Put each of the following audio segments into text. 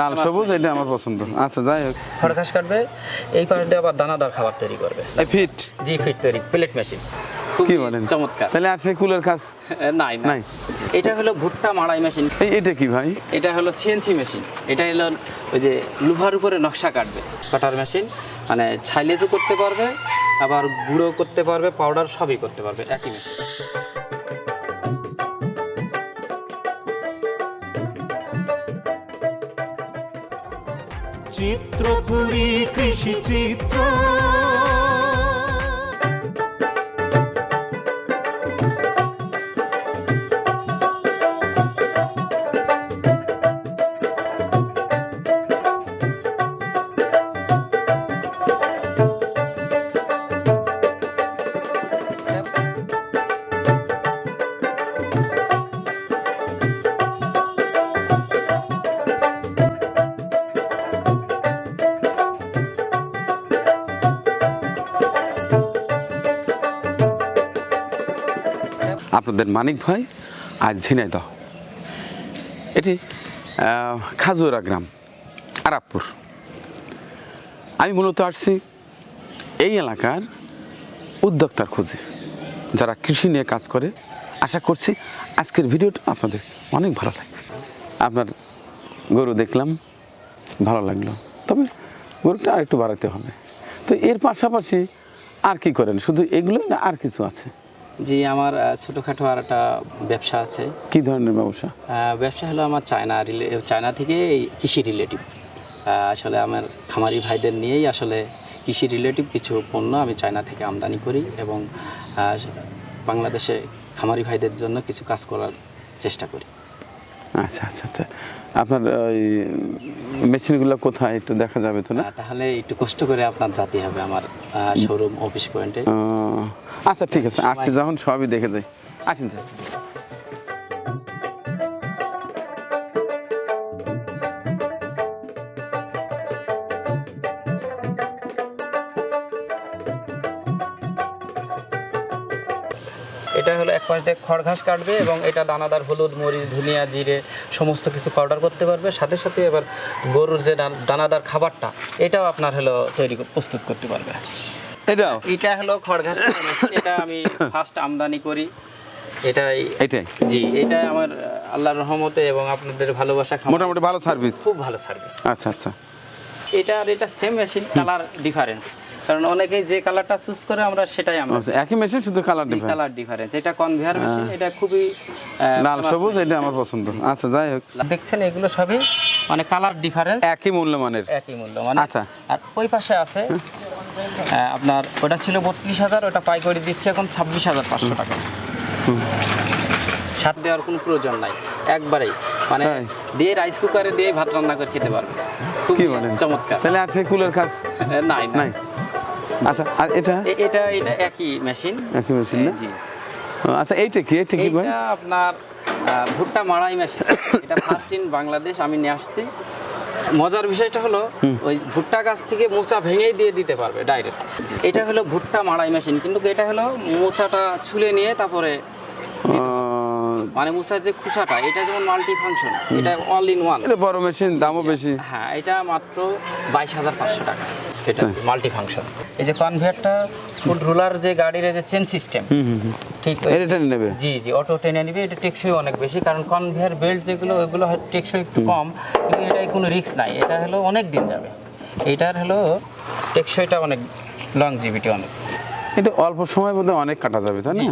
লাল সবুজ এটা আমার পছন্দ। আচ্ছা যাই হোক। খড় ঘাস কাটবে এই পাশ দিয়ে আবার দানাদার খাবার তৈরি করবে। এই ফিট? জি ফিট তৈরি প্লেট মেশিন। কি বলেন? চমৎকার। তাহলে আর সেই কুলের কাজ নাই নাই। এটা হলো ভুট্টা মাড়াই মেশিন। এই এটা কি ভাই? এটা হলো সিএনসি মেশিন। এটা হলো ওই যে লোহার উপরে নকশা কাটবে। কাটার মেশিন মানে ছাইলেজও করতে পারবে আবার গুঁড়ো করতে পারবে পাউডার সবই করতে পারবে একই মেশিন। চিত্রপুরী কৃষি চিত্র। আপনাদের মানিক ভাই আজ ঝিনাইদহ এটি খাজুরা গ্রাম, আরাবপুর। আমি মূলত আসছি এই এলাকার উদ্যোক্তার খোঁজে, যারা কৃষি নিয়ে কাজ করে। আশা করছি আজকের ভিডিওটা আপনাদের অনেক ভালো লাগবে। আপনার গরু দেখলাম, ভালো লাগল। তবে গরুটা আর একটু বাড়াতে হবে। তো এর পাশাপাশি আর কি করেন? শুধু এগুলোই না, আর কিছু আছে? জি আমার ছোটোখাটো আর একটা ব্যবসা আছে। কি ধরনের ব্যবসা? ব্যবসা হলো আমার চায়না রিলে চায়না থেকে এই কৃষি রিলেটিভ। আসলে আমার খামারি ভাইদের নিয়েই আসলে কৃষি রিলেটিভ কিছু পণ্য আমি চায়না থেকে আমদানি করি এবং বাংলাদেশে খামারি ভাইদের জন্য কিছু কাজ করার চেষ্টা করি। আচ্ছা আচ্ছা আচ্ছা। আপনার ওই মেশিনগুলো কোথায়? একটু দেখা যাবে তো না? তাহলে একটু কষ্ট করে আপনার জাতি হবে আমার শোরুম অফিস পয়েন্টে আচ্ছা ঠিক আছে। আসছে যখন সবই দেখে যাই। আসেন স্যার। এটা হলো এক পাশ দিয়ে খড় ঘাস কাটবে এবং এটা দানাদার হলুদ মরিচ ধনিয়া জিরে সমস্ত কিছু পাউডার করতে পারবে। সাথে সাথে এবার গরুর যে দানাদার খাবারটা এটাও আপনার হলো তৈরি প্রস্তুত করতে পারবে। এটাও? এটা হলো খড় ঘাস এটা আমি ফার্স্ট আমদানি করি। এটাই এটাই? জি এটা আমার আল্লাহর রহমতে এবং আপনাদের ভালোবাসা মোটামুটি ভালো সার্ভিস খুব ভালো সার্ভিস আচ্ছা আচ্ছা। এটা আর এটা সেম মেশিন কালার ডিফারেন্স কারণ অনেকেই যে কালারটা চুজ করে আমরা সেটাই আমরা আচ্ছা, একই মেশিন শুধু কালার ডিফারেন্স কালার ডিফারেন্স এটা কনভেয়ার মেশিন এটা খুবই লাল সবুজ এটা আমার পছন্দ। আচ্ছা যাই হোক। দেখছেন এগুলো সবই মানে কালার ডিফারেন্স একই মূল্যমানের। একই মূল্য মানে আচ্ছা। আর ওই পাশে আছে আপনার ওটা ছিল বত্রিশ হাজার ওটা পাইকারি দিচ্ছে এখন ছাব্বিশ হাজার পাঁচশো টাকা। সাত দেওয়ার কোনো প্রয়োজন নাই। একবারেই। মানে দিয়ে রাইস কুকারে দিয়ে ভাত রান্না করে খেতে পারবে। খুব চমৎকার। তাহলে আর সেই কুলের কাজ? নাই। নাই? আচ্ছা আর এটা? এটা এটা একই মেশিন একই মেশিন না? জি। আচ্ছা এইটা কি? এটা কি ভাই এইটা আপনার ভুট্টা মাড়াই মেশিন এটা ফার্স্ট ইন বাংলাদেশ আমি নিয়ে আসছি। মজার বিষয়টা হলো ওই ভুট্টা গাছ থেকে মোচা ভেঙেই দিয়ে দিতে পারবে ডাইরেক্ট এটা হলো ভুট্টা মাড়াই মেশিন কিন্তু এটা হলো মোচাটা ছুলে নিয়ে তারপরে মানে মোচার যে খুসাটা এটা যেমন মাল্টি ফাংশন এটা অল ইন ওয়ান এটা বড় মেশিন দামও বেশি। হ্যাঁ এটা মাত্র বাইশ হাজার পাঁচশো টাকা। এটা মাল্টি ফাংশন এই যে কনভেয়ারটা ফুড রুলার যে গাড়ির যে চেন সিস্টেম ঠিক এটা টেনে নেবে? জি জি অটো টেনে নিবে এটা টেকসই অনেক বেশি কারণ কনভেয়ার বেল্ট যেগুলো ওইগুলো হয় টেকসই একটু কম কিন্তু এটাই কোনো রিস্ক নাই। এটা হলো অনেক দিন যাবে। এটার হলো টেকসইটা অনেক লং জিবিটি অনেক। এটা অল্প সময় মধ্যে অনেক কাটা যাবে তাই না?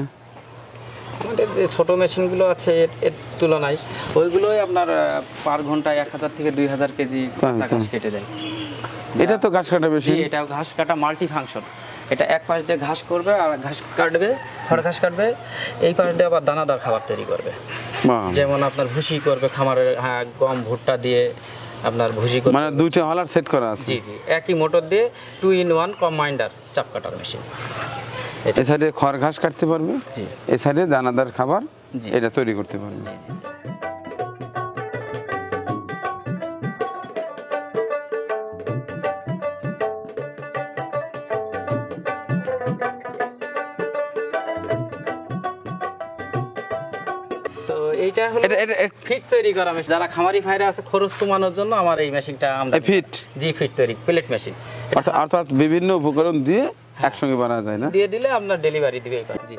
আমাদের যে ছোটো মেশিনগুলো আছে এর এর তুলনায় ওইগুলোই আপনার পার ঘন্টায় এক হাজার থেকে দুই হাজার কেজি কাঁচা ঘাস কেটে দেয়। এটা তো ঘাস কাটা বেশি এটা ঘাস কাটা মাল্টি ফাংশন এটা এক পাশ দিয়ে ঘাস করবে আর ঘাস কাটবে খড় ঘাস কাটবে এই পাশ দিয়ে আবার দানাদার খাবার তৈরি করবে। যেমন আপনার ভুসি করবে খামারের হ্যাঁ গম ভুট্টা দিয়ে আপনার ভুসি করবে। মানে দুইটা হলার সেট করা আছে। জি জি একই মোটর দিয়ে টু ইন ওয়ান কম্বাইন্ডার চাপ কাটার মেশিন এই সাইডে খড় ঘাস কাটতে পারবে। জি। এই সাইডে দানাদার খাবার জি। এটা তৈরি করতে পারবে। এইটা হলো এটা এটা এটা- ফিট তৈরি করা মেশিন যারা খামারি ভাইরা আছে খরচ কমানোর জন্য আমার এই মেশিনটা এই ফিট? জি ফিট তৈরি প্লেট মেশিন অর্থাৎ অর্থাৎ বিভিন্ন উপকরণ দিয়ে একসঙ্গে বানানো যায় না? দিয়ে দিলে আপনার ডেলিভারি দিবে এবার। জি।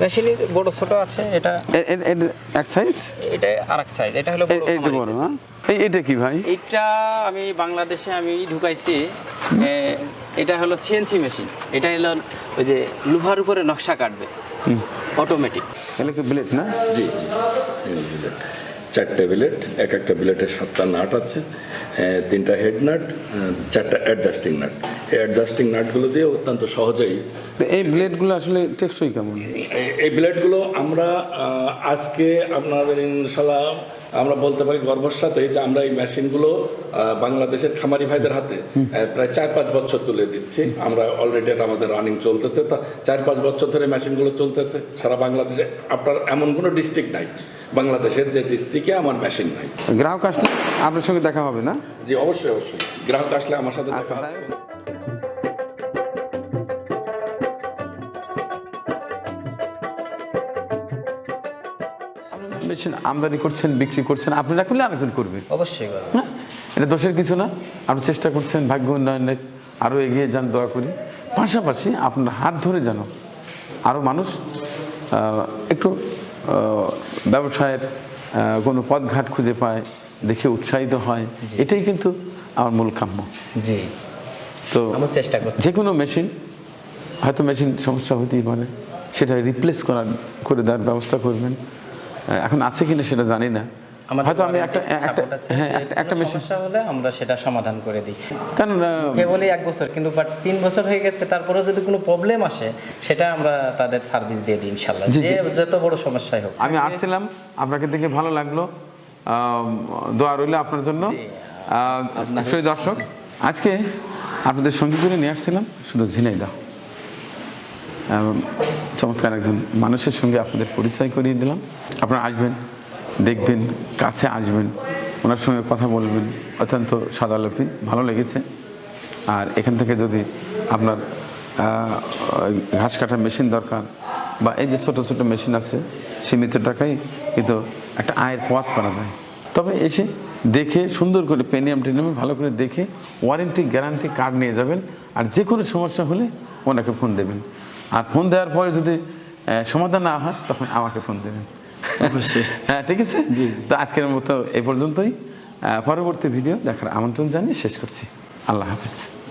মেশিনের বড় ছোট আছে এটা এক সাইজ এটা আরেক সাইজ এটা হলো বড় হ্যাঁ? এটা কি ভাই? এটা আমি বাংলাদেশে আমি ঢুকাইছি এটা হলো সিএনসি মেশিন এটা হলো ওই যে লোহার উপরে নকশা কাটবে। অটোমেটিক এটা কি ব্লেড না? জি এই বিলেট চারটে বিলেট এক একটা বিলেটের সাতটা নাট আছে তিনটা হেড নাট চারটা অ্যাডজাস্টিং নাট এই অ্যাডজাস্টিং নাটগুলো দিয়ে অত্যন্ত সহজেই এই ব্লেডগুলো আসলে টেকসই কেমন? এই- ব্লেডগুলো আমরা আজকে আপনাদের ইনশাল্লাহ আমরা বলতে পারি গর্বের সাথে যে আমরা এই মেশিনগুলো বাংলাদেশের খামারি ভাইদের হাতে প্রায় চার পাঁচ বছর তুলে দিচ্ছি। আমরা অলরেডি এটা আমাদের রানিং চলতেছে। তা চার পাঁচ বছর ধরে মেশিনগুলো চলতেছে। সারা বাংলাদেশে আপনার এমন কোনো ডিস্ট্রিক্ট নাই। বাংলাদেশের যে ডিস্ট্রিক্টে আমার মেশিন নাই। গ্রাহক আসলে আপনার সঙ্গে দেখা হবে না? জি অবশ্যই অবশ্যই। গ্রাহক আসলে আমার সাথে আচ্ছা দেখা হবে। মেশিন আমদানি করছেন বিক্রি করছেন আপনি না করলে আরেকজন করবে। অবশ্যই হ্যাঁ এটা দোষের কিছু না। আপনি চেষ্টা করছেন ভাগ্য উন্নয়নের আরও এগিয়ে যান দোয়া করি। পাশাপাশি আপনার হাত ধরে যেন আরও মানুষ একটু ব্যবসায়ের কোনো পথঘাট খুঁজে পায় দেখে উৎসাহিত হয় এটাই কিন্তু আমার মূল কাম্য। জি। তো চেষ্টা করছি। যে কোনো মেশিন হয়তো মেশিন সমস্যা হতেই পারে সেটা রিপ্লেস করার করে দেওয়ার ব্যবস্থা করবেন। এখন আছে কিনা সেটা জানি না। হয়তো আমি একটা একটা হ্যাঁ মেশিন সমস্যা হলে আমরা সেটা সমাধান করে দিই। কারণ কেবলই এক বছর কিন্তু বাট তিন বছর হয়ে গেছে তারপরে যদি কোনো প্রবলেম আসে সেটা আমরা তাদের সার্ভিস দিয়ে দিই ইনশাল্লাহ যে যত বড় সমস্যাই হোক। আমি আসছিলাম আপনাকে দেখে ভালো লাগল। দোয়া রইল আপনার জন্য। দর্শক আজকে আপনাদের সঙ্গে করে নিয়ে আসছিলাম শুধু ঝিনাইদা এবং চমৎকার একজন মানুষের সঙ্গে আপনাদের পরিচয় করিয়ে দিলাম। আপনারা আসবেন, দেখবেন, কাছে আসবেন, ওনার সঙ্গে কথা বলবেন। অত্যন্ত সাদালপি, ভালো লেগেছে। আর এখান থেকে যদি আপনার ঘাস কাটার মেশিন দরকার বা এই যে ছোট ছোট মেশিন আছে, সীমিত টাকায় কিন্তু একটা আয়ের পথ করা যায়। তবে এসে দেখে, সুন্দর করে পেনিয়াম টেনিয়াম ভালো করে দেখে, ওয়ারেন্টি, গ্যারান্টি কার্ড নিয়ে যাবেন। আর যে কোনো সমস্যা হলে ওনাকে ফোন দেবেন। আর ফোন দেওয়ার পরে যদি সমাধান না হয় তখন আমাকে ফোন দেবেন। অবশ্যই। হ্যাঁ ঠিক আছে? তো আজকের মতো এ পর্যন্তই। পরবর্তী ভিডিও দেখার আমন্ত্রণ জানিয়ে শেষ করছি। আল্লাহ হাফিজ।